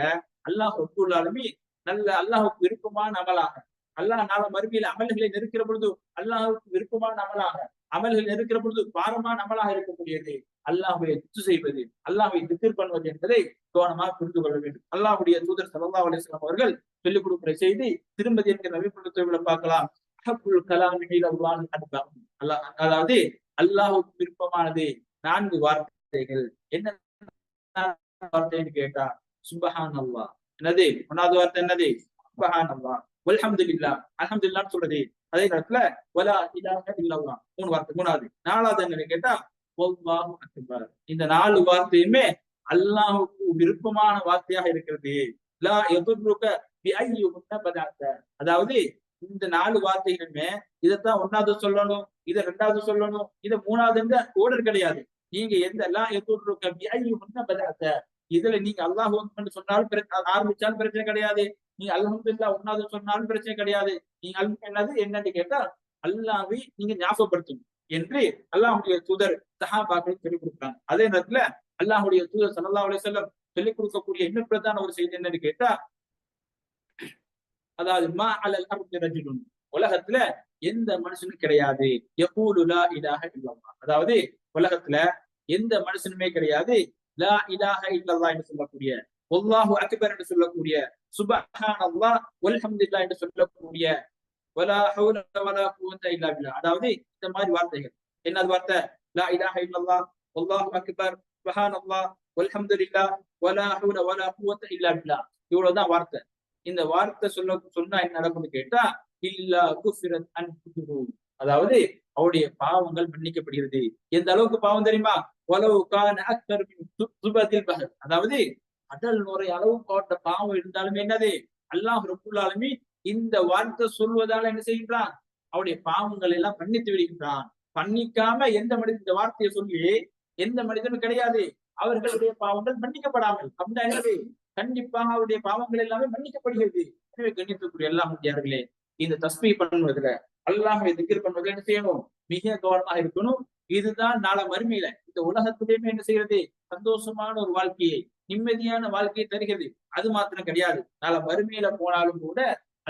அல்லாஹ் ஒப்புள்ளாலுமே நல்ல அல்லாஹுக்கு விருப்பமான அமலாக அல்லாஹ் நாளை மறுமையில அமல்களை நெருக்கிற பொழுது அல்லாஹுக்கு விருப்பமான அமலாக அமல்கள் இருக்கிற பொழுது பாரமா நம்மளாக இருக்கக்கூடியது அல்லாஹுவை துத்து செய்வது அல்லாஹை திக்கிர் பண்ணுவது என்பதை கவனமாக புரிந்து கொள்ள வேண்டும். அல்லாஹுடைய தூதர் சல்லா அலிஸ்லாம் அவர்கள் சொல்லிக் கொடுக்கிற செய்தி திருமதி என்கிற நபிப்புள்ளத்தை பார்க்கலாம். அஹப்புல் அல்லாஹ் அல்லாஹ் அதாவது அல்லாஹுக்கு விருப்பமானது நான்கு வார்த்தைகள். என்ன வார்த்தைன்னு கேட்டா சுபஹான் அல்லா என்னது? ஒன்னாவது வார்த்தை என்னது? சுபஹான் அல்லா அல்ஹம்துல்லா அல்ஹம்துல்லான்னு சொல்றது. அதே நேரத்துல வலா இலாக இல்லவா மூணு வார்த்தை மூணாவது. நாலாவது என்ன கேட்டா வல்லாஹு அக்பர். இந்த நாலு வார்த்தையுமே அல்லாஹுக்கு விருப்பமான வார்த்தையாக இருக்கிறது. லா எதிர்க்க அதாவது இந்த நாலு வார்த்தைகளுமே இதைத்தான் ஒன்னாவது சொல்லணும் இதை ரெண்டாவது சொல்லணும் இதை மூணாவதுங்க ஓடர் கிடையாது. நீங்க எந்த எல்லாம் எதிர்க்க இதுல நீங்க அல்லாஹ் சொன்னாலும் ஆரம்பிச்சாலும் பிரச்சனை கிடையாது. நீங்க அல்ஹம்துல்லா ஒன்னாவது சொன்னாலும் பிரச்சனை கிடையாது. நீங்க அல் என்னது என்னன்னு கேட்டா அல்லாவை நீங்க ஞாபகப்படுத்தணும் என்று அல்லாஹுடைய தூதர் சஹாபாக்கள் சொல்லிக் கொடுக்குறாங்க. அதே நேரத்துல அல்லாஹுடைய தூதர் சல்லா அலி செல்லம் சொல்லிக் கொடுக்கக்கூடிய இன்னும் பிரதான ஒரு செய்தி என்னன்னு கேட்டா அதாவது மா அலல் ரஜுலுன். உலகத்துல எந்த மனுஷனும் கிடையாது. யகூலுலா இதாக இல்லல்லா அதாவது உலகத்துல எந்த மனுஷனுமே கிடையாது. லா இலாஹ இல்லல்லா என்று சொல்லக்கூடிய ஒல்லாஹு அக்பர் என்று சொல்லக்கூடிய சுபஹான் அல்லாஹ் வல்ஹம்துல்லா என்று சொல்லக்கூடிய வலா ஹவுல வலா குவத்த இல்லா பில்லா. அதாவது இந்த மாதிரி வார்த்தைகள். என்னது வார்த்தை? லா இலாஹ இல்லல்லா வல்லாஹு அக்பர் சுபஹான் அல்லாஹ் வல்ஹம்துலில்லா வலா ஹவுல வலா குவத்த இல்லா பில்லா. இவ்வளவுதான் வார்த்தை. இந்த வார்த்தை சொல்ல சொன்னா என்ன நடக்கும்னு கேட்டா இல்லா குஃபிரத் அன் அதாவது அவருடைய பாவங்கள் மன்னிக்கப்படுகிறது. எந்த அளவுக்கு பாவம் தெரியுமா? அதாவது அடல் நுரை அளவு போட்ட பாவம் இருந்தாலுமே என்னது? அல்லாஹ் ரப்புல்லாலுமே இந்த வார்த்தை சொல்வதால என்ன செய்கின்றான்? அவருடைய பாவங்கள் எல்லாம் மன்னித்து விடுகின்றான். பண்ணிக்காம எந்த மனிதன் இந்த வார்த்தையை சொல்லி எந்த மனிதனும் கிடையாது. அவர்களுடைய பாவங்கள் மன்னிக்கப்படாமல். அப்படின்னா என்னது? கண்டிப்பாக அவருடைய பாவங்கள் எல்லாமே மன்னிக்கப்படுகிறது. எனவே கண்ணியத்துக்குரிய எல்லாம் முடியார்களே இந்த தஸ்மி பண்ணுவதுல அல்லாஹை திக்கர் பண்ணுவது என்ன செய்யணும்? மிக கவனமாக இருக்கணும். இதுதான் நாளை மறுமையில. இந்த உலகத்திலேயுமே என்ன செய்யறது? சந்தோஷமான ஒரு வாழ்க்கையை நிம்மதியான வாழ்க்கையை தருகிறது. அது மாத்திரம் கிடையாது. நாளை மறுமையில போனாலும் கூட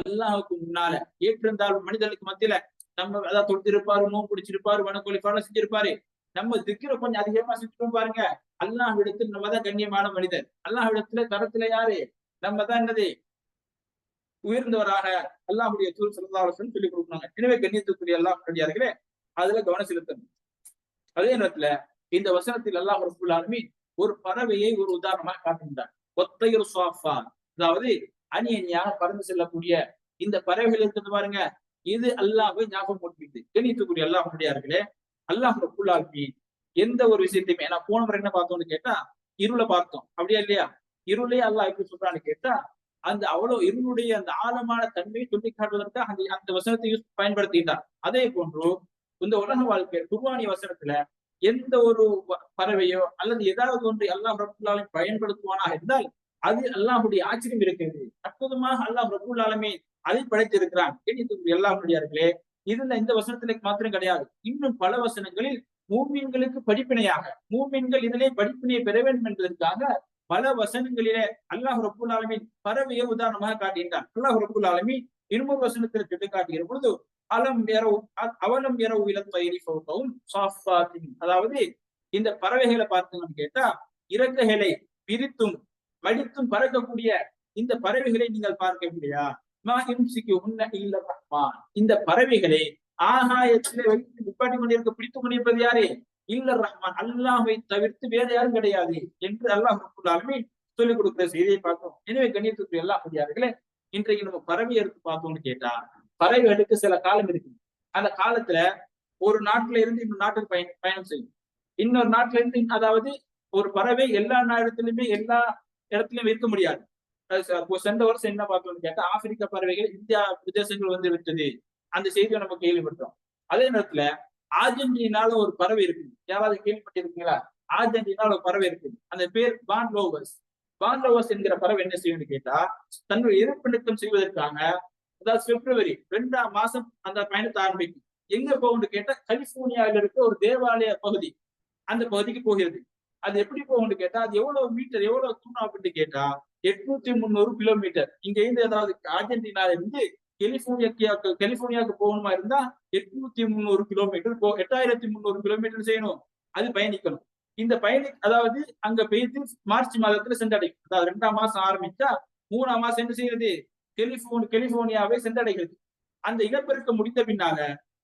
அல்லாஹுக்கு முன்னால ஏற்றிருந்தாலும் மனிதர்களுக்கு மத்தியில நம்ம அதாவது தொடுத்திருப்பாரு நோம்பு பிடிச்சிருப்பாரு வனக்கொழிப்பாரு செஞ்சிருப்பாரு. நம்ம திக்கிற கொஞ்சம் அதிகமா செஞ்சுட்டோம் பாருங்க. அல்லாஹ் இடத்துல நம்ம தான் கண்ணியமான மனிதர். அல்லாஹ் இடத்துல தரத்துல யாரு? நம்ம தான் என்னது? உயர்ந்தவராக அல்லாஹுடைய தூர் சிறந்தாலும் சொல்லிக் கொடுக்குறாங்க. எனவே கண்ணியத்துக்குரிய அல்லாஹ் கண்டியார்களே அதுல கவனம் செலுத்தணும் அதே நேரத்துல இந்த வசனத்தில் அல்லாஹ் ரபுல் ஒரு பறவையை ஒரு உதாரணமாக காட்டுகின்றார். ஒத்தையர் சுவாஃபா அதாவது அணி அணியாக பறந்து செல்லக்கூடிய இந்த பறவைகள் இருக்கிறது பாருங்க. இது அல்லாஹை ஞாபகம் போட்டுக்கிட்டு கண்ணியத்துக்குரிய அல்லாஹ் முடியார்களே அல்லாஹ் ரபுல் ஆலமீன் எந்த ஒரு விஷயத்தையுமே நான் போன முறை என்ன பார்த்தோம்னு கேட்டா இருளை பார்த்தோம். அப்படியா இல்லையா? இருளே அல்லாஹ் எப்படி சொல்றான்னு கேட்டா அந்த அவ்வளவு இவனுடைய அந்த ஆழமான தன்மையை சொல்லி காட்டுவதற்காக அந்த அந்த வசனத்தை யூஸ் பயன்படுத்திட்டார் அதே போன்று இந்த உலக வாழ்க்கை குர்வானி வசனத்துல எந்த ஒரு பறவையோ அல்லது ஏதாவது ஒன்று அல்லாஹ் ரபுல்லாலும் பயன்படுத்துவானாக இருந்தால் அது அல்லாஹுடைய ஆச்சரியம் இருக்கிறது. அற்புதமாக அல்லாஹ் ரபுல்லாலுமே அதை படைத்திருக்கிறான். எல்லாம் இதுல இந்த வசனத்திலே மாத்திரம் கிடையாது. இன்னும் பல வசனங்களில் மூமீன்களுக்கு படிப்பினையாக மூமீன்கள் இதிலே படிப்பினையை பெற வேண்டும் என்பதற்காக பல வசனங்களிலே அல்லாஹ் ரபுல் ஆலமின் பறவையை உதாரணமாக காட்டுகின்றான் அல்லாஹ் ரபுல் ஆலமின் இன்னொரு வசனத்தில் திட்டு காட்டுகிற பொழுது அலம் எரவு அவலம் இரவு இளத்தயிரி ஃபௌகவும் சாஃபாத்தின். அதாவது இந்த பறவைகளை பார்த்தீங்கன்னு கேட்டா இறக்கைகளை பிரித்தும் மடித்தும் பறக்கக்கூடிய இந்த பறவைகளை நீங்கள் பார்க்கவில்லையா முடியா? மாஹிம்சிக்கு உன்ன இல்ல இந்த பறவைகளை ஆகாயத்திலே வைத்து நிப்பாட்டி கொண்டிருக்க பிடித்துக் கொண்டிருப்பது யாரு? இல்ல ரஹ்மான் அல்லாஹை தவிர்த்து வேற யாரும் கிடையாது என்று அல்லாஹ் ரப்பல் சொல்லிக் கொடுக்கிற செய்தியை பார்த்தோம் எனவே கண்ணியத்துக்கு எல்லா முடியாதுகளே இன்றைக்கு நம்ம பறவை எடுத்து பார்த்தோம்னு கேட்டா பறவைகளுக்கு சில காலம் இருக்கு. அந்த காலத்துல ஒரு நாட்டுல இருந்து இன்னொரு நாட்டுக்கு பயணம் பயணம் செய்யும். இன்னொரு நாட்டுல இருந்து அதாவது ஒரு பறவை எல்லா நேரத்திலுமே எல்லா இடத்துலயும் இருக்க முடியாது. சென்ற வருஷம் என்ன பார்த்தோம்னு கேட்டா ஆப்பிரிக்க பறவைகள் இந்தியா விதேசங்கள் வந்து விட்டது. அந்த செய்தியை நம்ம கேள்விப்பட்டோம். அதே நேரத்துல ஆர்ஜென்டினால ஒரு பறவை இருக்குது யாராவது கேள்விப்பட்டிருக்கீங்களா? ஆர்ஜென்டினால ஒரு பறவை இருக்குது அந்த பேர் பான் லோவர்ஸ் பான் லோவர்ஸ் என்கிற பறவை என்ன செய்யும்னு கேட்டா தன்னுடைய இறப்பிணக்கம் செய்வதற்காக அதாவது பிப்ரவரி ரெண்டாம் மாசம் அந்த பயணத்தை ஆரம்பிக்கும். எங்க போகும்னு கேட்டா கலிபோர்னியாவில் இருக்க ஒரு தேவாலய பகுதி. அந்த பகுதிக்கு போகிறது. அது எப்படி போகும்னு கேட்டா அது எவ்வளவு மீட்டர் எவ்வளவு தூரம் அப்படின்னு கேட்டா எட்நூத்தி முந்நூறு கிலோமீட்டர் இங்க இருந்து அதாவது அர்ஜென்டினால இருந்து கலிபோர்னியாக்கு கெலிபோர்னியாவுக்கு போகணுமா இருந்தா எட்நூத்தி முந்நூறு கிலோமீட்டர் போ எட்டாயிரத்தி முந்நூறு கிலோமீட்டர் செய்யணும். அது பயணிக்கணும். இந்த பயணி அதாவது அங்க பெய்து மார்ச் மாதத்துல சென்றடையும். அதாவது ரெண்டாம் மாசம் ஆரம்பிச்சா மூணாம் மாசம் என்ன செய்யறது கலிபோர்ன் கலிபோர்னியாவை சென்றடைகிறது. அந்த இனப்பெருக்கம் முடிந்த பின்னால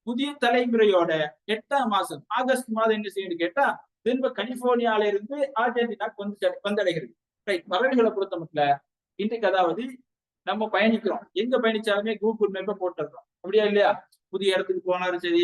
புதிய தலைமுறையோட எட்டாம் மாசம் ஆகஸ்ட் மாதம் என்ன செய்யணும்னு கேட்டா திரும்ப கலிபோர்னியால இருந்து அர்ஜென்டினாக்கு வந்து வந்தடைகிறது. ரைட் பறவைகளை பொறுத்த மட்டும் இன்றைக்கு அதாவது நம்ம பயணிக்கிறோம். எங்க பயணிச்சாலுமே கூகுள் மேப்பை போட்டுடுறோம் அப்படியா இல்லையா? புதிய இடத்துக்கு போனாலும் சரி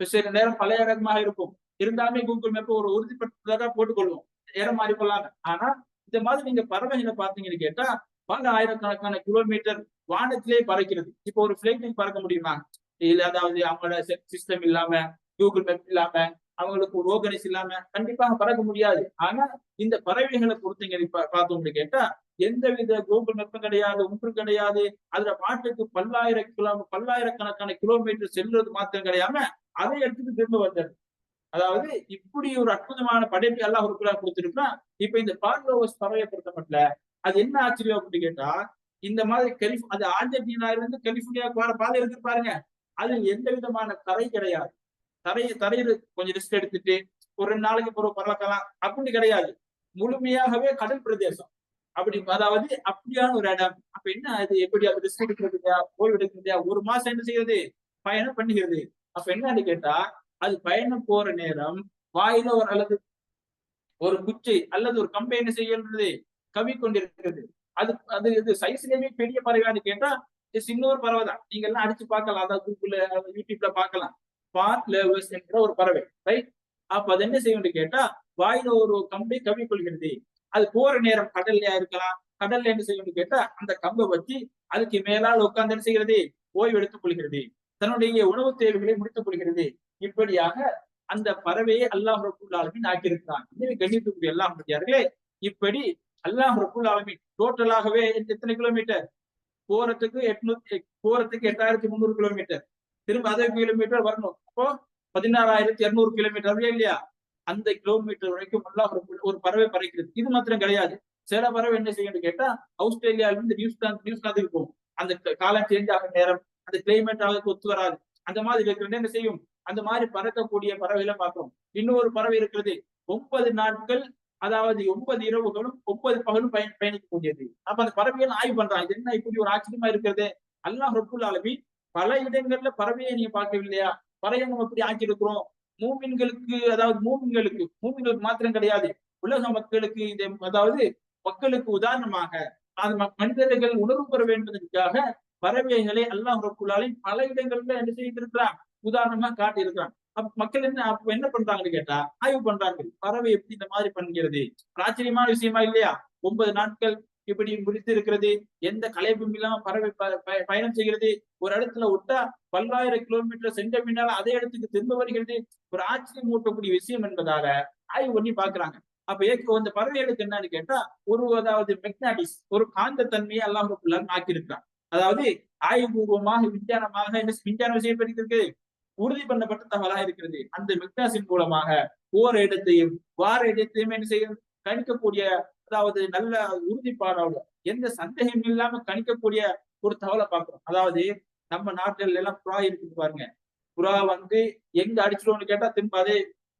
சில நேரம் பழைய இடமாக இருக்கும். இருந்தாலுமே கூகுள் மேப்பை ஒரு உறுதிப்படுத்ததாக போட்டுக்கொள்வோம். இடம் மாறி கொள்ளாங்க ஆனா இந்த மாதிரி நீங்க பறவைகளை பார்த்தீங்கன்னு கேட்டா பல ஆயிரக்கணக்கான கிலோமீட்டர் வானத்திலே பறக்கிறது. இப்போ ஒரு பிளைட்டில் பறக்க முடியுமா? இல்ல அதாவது அவங்களோட சிஸ்டம் இல்லாம கூகுள் மேப் இல்லாம அவங்களுக்கு ஒரு ஓகனைஸ் இல்லாம கண்டிப்பாக பறக்க முடியாது. ஆனா இந்த பறவைகளை பொறுத்தீங்க பார்த்தோம்னு கேட்டா எந்தவித குளோபல் வெப்பம் கிடையாது ஒன்றும் கிடையாது. அதுல பாட்டுக்கு பல்லாயிர கிலோ பல்லாயிரக்கணக்கான கிலோமீட்டர் செல்றது மாத்திரம் கிடையாம அதை எடுத்துட்டு திரும்ப வந்தது. அதாவது இப்படி ஒரு அற்புதமான படைப்பு எல்லாம் ஒரு கொடுத்துருக்கா இப்ப இந்த பார்லோவஸ் பறவையை பொறுத்த அது என்ன ஆச்சரியம் அப்படின்னு கேட்டா இந்த மாதிரி கலிஃப் அது ஆர்ஜென்டினால இருந்து கலிபோர்னியாவுக்கு வர பாதை இருக்கு பாருங்க. அதில் எந்த விதமான தரை கிடையாது. தரையை தரையில கொஞ்சம் ரிஸ்க் எடுத்துட்டு ஒரு ரெண்டு நாளைக்கு பிறகு பறக்கலாம் அப்படின்னு கிடையாது. முழுமையாகவே கடல் பிரதேசம். அப்படி அதாவது அப்படியான ஒரு இடம். அப்ப என்ன அது எப்படி அது ரிஸ்க் எடுக்கிறது ஓய்வு எடுக்கிறதையா ஒரு மாசம் என்ன செய்யறது பயணம் பண்ணுகிறது. அப்ப என்னன்னு கேட்டா அது பயணம் போற நேரம் வாயில ஒரு அல்லது ஒரு குச்சை அல்லது ஒரு கம்பை என்ன செய்யறது கவி கொண்டிருக்கிறது அது அது இது சைஸ்லயுமே பெரிய பறவையான்னு கேட்டா இது சின்னொரு பறவை தான். நீங்க எல்லாம் அடிச்சு பார்க்கலாம். அதாவது கூகுள்ல யூடியூப்ல பார்க்கலாம். பாட் லேவர்ஸ் என்ற ஒரு பறவை ரைட் அப்ப அது என்ன செய்யும் கேட்டா வாயில ஒரு கம்பை கவி கொள்கிறது அது போற நேரம் கடல்லையா இருக்கலாம். கடல்ல என்ன செய்யும் கேட்டா அந்த கம்பை வச்சு அதுக்கு மேலால் உட்கார்ந்து என்ன செய்கிறது? ஓய்வு எடுத்துக் கொள்கிறது. தன்னுடைய உணவு தேவைகளை முடித்துக் கொள்கிறது. இப்படியாக அந்த பறவையை அல்லாஹ் ரபுல் ஆலமின் ஆக்கியிருக்கிறான். எனவே கண்ணியத்துக்குரிய எல்லாம் முடியார்களே இப்படி அல்லாஹ் ரபுல் ஆலமின் டோட்டலாகவே எத்தனை கிலோமீட்டர்? போறதுக்கு எட்நூத்தி போறதுக்கு எட்டாயிரத்தி முந்நூறு கிலோமீட்டர். திரும்ப அதே கிலோமீட்டர் வரணும். அப்போ பதினாறாயிரத்தி இருநூறு கிலோமீட்டர் இல்லையா? அந்த கிலோமீட்டர் வரைக்கும் அல்லாஹ் ஒரு பறவை பறக்கிறது. இது மாத்திரம் கிடையாது. சில பறவை என்ன செய்யணும்னு கேட்டா அவுஸ்திரேலியால இருந்து நியூசிலாந்து நியூசிலாந்துக்கு போகும். அந்த காலம் சேஞ்ச் ஆகிற நேரம். அந்த கிளைமேட் ஆக ஒத்து வராது. அந்த மாதிரி இருக்கிறது என்ன செய்யும்? அந்த மாதிரி பறக்கக்கூடிய பறவைகளை பார்க்கிறோம் இன்னொரு பறவை இருக்கிறது. ஒன்பது நாட்கள் அதாவது ஒன்பது இரவுகளும் ஒன்பது பகலும் பயன் பயணிக்கக்கூடியது. அப்ப அந்த பறவைகள் ஆய்வு பண்றாங்க. இது என்ன இப்படி ஒரு ஆச்சரியமா இருக்கிறது? அல்லாஹ் ரொப்புல் அளவி பல இடங்கள்ல பறவையை நீங்க பார்க்கவில்லையா? பறவையை நம்ம இப்படி ஆக்கி இருக்கிறோம் மூமின்களுக்கு அதாவது மூமின்களுக்கு மூமின்களுக்கு மாத்திரம் கிடையாது. உலக மக்களுக்கு இதை அதாவது மக்களுக்கு உதாரணமாக அது மனிதர்கள் உணர்வு பெற வேண்டுவதற்காக பறவைகளை அல்லாஹ் ரப்புல்லாலே பல இடங்கள்ல என்ன செய்திருக்கிறான்? உதாரணமா காட்டி இருக்கிறான் அப்ப மக்கள் என்ன அப்ப என்ன பண்றாங்கன்னு கேட்டா ஆய்வு பண்றாங்க பறவை எப்படி இந்த மாதிரி பண்ணுகிறது? ஆச்சரியமான விஷயமா இல்லையா? ஒன்பது நாட்கள் இப்படி முடித்து இருக்கிறது எந்த கலைப்பும் இல்லாம பறவை ப- பயணம் செய்கிறது ஒரு இடத்துல விட்டா பல்லாயிரம் கிலோமீட்டர் சென்ற பின்னால அதே இடத்துக்கு திரும்ப வருகிறது ஒரு ஆச்சரியம் ஊட்டக்கூடிய விஷயம் என்பதால ஆய்வு பண்ணி பாக்குறாங்க அப்ப ஏற்க அந்த பறவைகளுக்கு என்னன்னு கேட்டா ஒரு அதாவது மெக்னாட்டிஸ் ஒரு காந்த தன்மையை அல்லாஹ் ஆக்கியிருக்கிறான். அதாவது ஆய்வுபூர்வமாக விஞ்ஞானமாக என்ன விஞ்ஞானம் இருக்கு உறுதி பண்ணப்பட்ட தகவலாக இருக்கிறது. அந்த மெக்னாசின் மூலமாக ஓர் இடத்தையும் வார இடத்தையும் என்ன செய்யும்? கணிக்கக்கூடிய அதாவது நல்ல உறுதிப்பாடோட எந்த சந்தேகம் இல்லாம கணிக்கக்கூடிய ஒரு தகவலை பார்க்கிறோம். அதாவது நம்ம நாட்டுல எல்லாம் புறா இருக்குது பாருங்க. புறா வந்து எங்க அடிச்சிடுவோம்னு கேட்டா திரும்ப அதே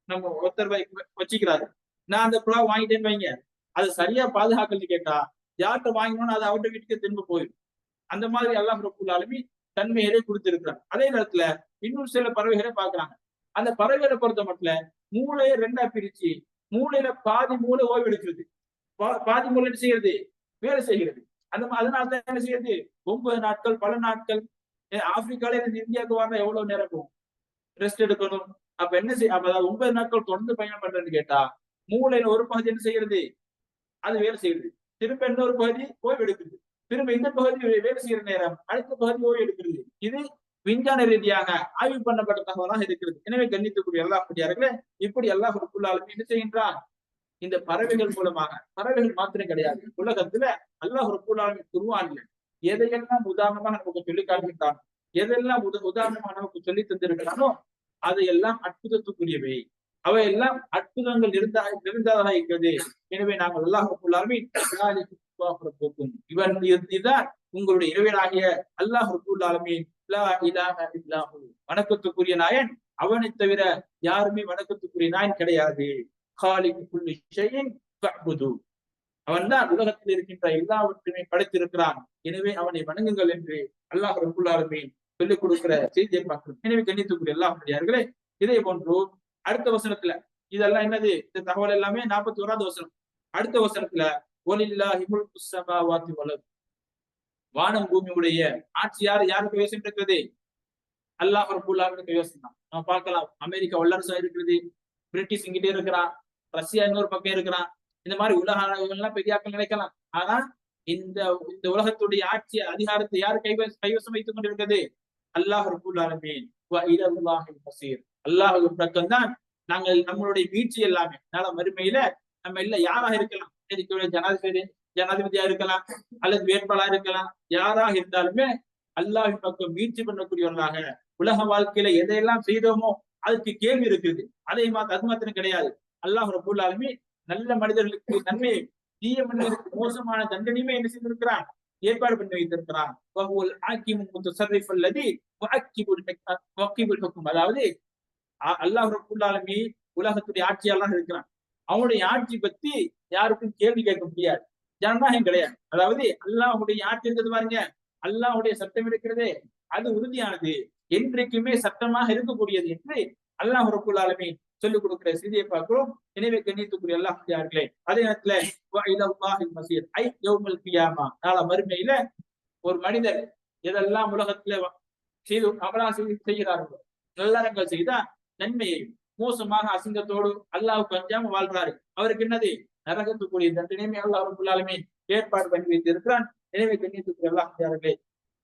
நம்ம ஒருத்தர் வச்சுக்கிறாரு. நான் அந்த புறா வாங்கிட்டேன்னு வைங்க. அதை சரியா பாதுகாக்கலன்னு கேட்டா யார்கிட்ட வாங்கினோம்னு அது அவர்கிட்ட வீட்டுக்கு திரும்ப போயிடும். அந்த மாதிரி எல்லாம் ரப்புல் தன்மையிலே கொடுத்திருக்கிறாங்க அதே நேரத்துல இன்னும் சில பறவைகளை பாக்குறாங்க அந்த பறவைகளை பொறுத்த மட்டும் மூளையை ரெண்டா பிரிச்சு மூளையில பாதி மூளை ஓய்வு எடுக்கிறது பாதி மூளை என்ன செய்யறது வேலை செய்கிறது. அந்த அதனால தான் என்ன செய்யறது ஒன்பது நாட்கள் பல நாட்கள் ஆப்பிரிக்கால இருந்து இந்தியாவுக்கு வாங்க எவ்வளவு நேரம் போகும் ரெஸ்ட் எடுக்கணும். அப்ப என்ன செய்ய அப்ப அதாவது ஒன்பது நாட்கள் தொடர்ந்து பயணம் பண்றேன்னு கேட்டா மூளையில ஒரு பகுதி என்ன செய்யறது அது வேலை செய்யுது திரும்ப இன்னொரு பகுதி ஓய்வு எடுக்குது திரும்ப இந்த பகுதி வேலை செய்யற நேரம் அடுத்த பகுதி ஓய்வு எடுக்கிறது. இது விஞ்ஞான ரீதியாக ஆய்வு பண்ணப்பட்ட தகவலாக இருக்கிறது. எனவே கண்ணித்துக்குரிய எல்லா அப்படியார்களே இப்படி எல்லா குறிப்புள்ளாலும் என்ன செய்கின்றான்? இந்த பறவைகள் மூலமாக. பறவைகள் மாத்திரம் கிடையாது. உலகத்துல அல்லாஹ் ரப்புல்லாலுமே குருவான்ல எதையெல்லாம் உதாரணமா நமக்கு சொல்லி காட்டுகின்றான் எதெல்லாம் உத உதாரணமா நமக்கு சொல்லி தந்திருக்கிறானோ அதையெல்லாம் அற்புதத்துக்குரியவை. அவையெல்லாம் அற்புதங்கள் இருந்தா இருந்ததாக இருக்கிறது. எனவே நாங்கள் அல்லாஹ் ரப்புல்லாலுமே போக்கும் இவன் இது- இதுதான் உங்களுடைய இறைவனாகிய அல்லாஹ் ரப்புல்லாலுமே வணக்கத்துக்குரிய நாயன். அவனை தவிர யாருமே வணக்கத்துக்குரிய நாயன் கிடையாது. காலிக்கு புள்ளி அவன் தான் உலகத்தில் இருக்கின்ற எல்லாவற்றையுமே படைத்திருக்கிறான். எனவே அவனை வணங்குங்கள் என்று அல்லாஹ் ரபுல் சொல்லிக் கொடுக்கிற செய்தியை பார்க்கிறோம். எனவே கண்ணித்துக்குரிய எல்லா இதே போன்று அடுத்த வசனத்துல இதெல்லாம் என்னது? இந்த தகவல் எல்லாமே நாற்பத்தி ஓராவது வசனம். அடுத்த வசனத்துல ஒலில்லா ஹிமுல் வானம் பூமியுடைய ஆட்சி யார் யாருக்கு யோசனை இருக்கிறது அல்லாஹ் ரபுல் ஆலமீன் தான் நம்ம பார்க்கலாம். அமெரிக்கா வல்லரசா இருக்கிறது. பிரிட்டிஷ் இங்கிட்டே இருக்கிறான். ரஷ்யா இன்னொரு பக்கம் இருக்கிறான். இந்த மாதிரி உலக அளவுகள்லாம் பெரியாக்கள் நினைக்கலாம். ஆனா இந்த இந்த உலகத்துடைய ஆட்சி அதிகாரத்தை யார் கைவ கைவசம் வைத்துக் கொண்டிருக்கிறது? அல்லாஹ் ரபுல் ஆலமீன். வ அல்லாஹ் பக்கம் தான் நாங்கள் நம்மளுடைய வீழ்ச்சி எல்லாமே. அதனால மறுமையில நம்ம இல்ல யாராக இருக்கலாம்? ஜனாதிபதி ஜனாதிபதியா இருக்கலாம். அல்லது வேட்பாளா இருக்கலாம். யாராக இருந்தாலுமே அல்லாஹின் பக்கம் வீழ்ச்சி பண்ணக்கூடியவர்களாக. உலக வாழ்க்கையில எதையெல்லாம் செய்தோமோ அதுக்கு கேள்வி இருக்குது. அதே மாதிரி அது மாத்திரம் கிடையாது. அல்லாஹ் ரபுல் ஆலமி நல்ல மனிதர்களுக்கு நன்மையை தீய மனிதர்களுக்கு மோசமான தண்டனையுமே என்ன செய்திருக்கிறான்? ஏற்பாடு பண்ணி வைத்திருக்கிறான். அதாவது அல்லாஹ் ரபுல்லாலுமே உலகத்துடைய ஆட்சியாளராக இருக்கிறான். அவனுடைய ஆட்சி பத்தி யாருக்கும் கேள்வி கேட்க முடியாது. ஜனநாயகம் கிடையாது. அதாவது அல்லாஹுடைய ஆட்சி இருக்கிறது பாருங்க. அல்லாஹுடைய சட்டம் இருக்கிறதே. அது உறுதியானது. என்றைக்குமே சட்டமாக இருக்கக்கூடியது என்று அல்லாஹ் ரபுல்லாலுமே சொல்லிக் கொடுக்கிற செய்தியை பார்க்கிறோம். எனவே கண்ணியத்துக்குரிய அல்லாஹ் யார்களே அதே நேரத்துல ஐ கியாமா நாள மறுமையில ஒரு மனிதர் எதெல்லாம் உலகத்துல செய்து அமலா செய்து செய்கிறார்களோ நல்லறங்கள் செய்தா நன்மையை மோசமாக அசிங்கத்தோடு அல்லாவுக்கு அஞ்சாம வாழ்றாரு. அவருக்கு என்னது? நரகத்துக்குரிய தண்டனையுமே அல்லாஹ் ஏற்பாடு பண்ணி வைத்திருக்கிறான். எனவே கண்ணியத்துக்குரிய எல்லாம் யார்களே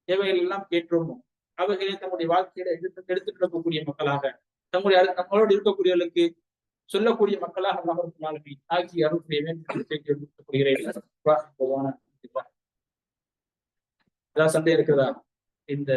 எவைகள் எல்லாம் கேட்டோமோ அவைகளை தம்முடைய வாழ்க்கையில எடுத்து எடுத்துட்டு மக்களாக தம்முடைய நம்மளோடு இருக்கக்கூடியவர்களுக்கு சொல்லக்கூடிய மக்களாக அல்லாஹ் ரபுல் ஆகிய அருள் செய்ய ஏதாவது சந்தேகம் இருக்கிறதா? இந்த